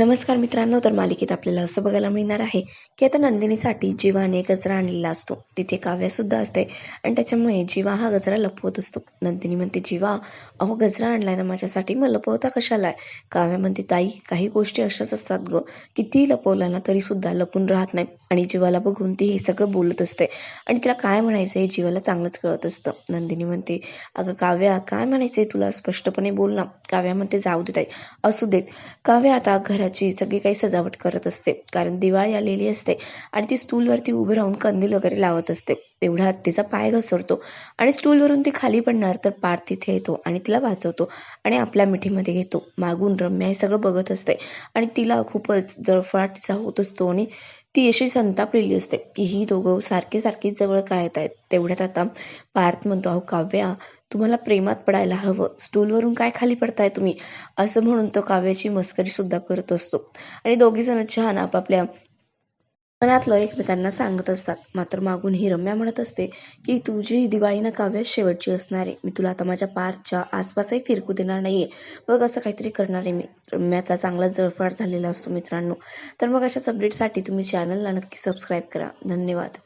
नमस्कार मित्रांनो तर मालिकेत आपल्याला असं बघायला मिळणार आहे की आता नंदिनीसाठी जीवाने गजरा आणलेला असतो. तिथे काव्यासुद्धा असते आणि त्याच्यामुळे जीवा हा गजरा लपवत असतो. नंदिनी म्हणते जीवा अहो गजरा आणलाय ना माझ्यासाठी? मग लपवता कशाला आहे? काव्या म्हणते ताई काही गोष्टी अशाच असतात ग. किती लपवलं ना तरी सुद्धा लपून राहत नाही आणि जीवाला बघून ती हे सगळं बोलत असते आणि तिला काय म्हणायचं हे जीवाला चांगलंच कळत असतं. नंदिनी म्हणते अगं काव्या काय म्हणायचंय तुला? स्पष्टपणे बोल ना. काव्या म्हणते जाऊ दे ताई असू देत. काव्या आता घरात घराची सगळी काही सजावट करत असते. कारण दिवाळी आलेली असते आणि ती स्टूलवरती उभं राहून कंदील वगैरे लावत असते. तेवढ्यात तिचा पाय घसरतो आणि स्टूलवरून ती खाली पडणार तर पार्थ तिथे येतो आणि तिला वाचवतो आणि आपल्या मिठीमध्ये घेतो. मागून रम्या हे सगळं बघत असते आणि तिला खूपच जळफळाट तिचा होत असतो आणि ती अशी संतापलेली असते की ही दोघं सारखे सारखी जवळ काय येत आहेत. तेवढ्यात आता पार्थ म्हणतो अहो काव्या तुम्हाला प्रेमात पडायला हवं. स्टूलवरून काय खाली पडताय तुम्ही? असं म्हणून तो काव्याची मस्करी सुद्धा करत असतो. आणि दोघी जण छान आपापल्या मनातलं एकमेकांना सांगत असतात. मात्र मागून ही रम्या म्हणत असते की तुझी ही दिवाळी ना काव्या शेवटची असणार आहे. मी तुला आता माझ्या पारच्या आसपासही फिरकू देणार नाहीये. बघ असं काहीतरी करणार आहे मी. रम्याचा चांगला जळफाट झालेला असतो मित्रांनो. तर मग अशाच अपडेटसाठी तुम्ही चॅनलला नक्की सबस्क्राईब करा. धन्यवाद.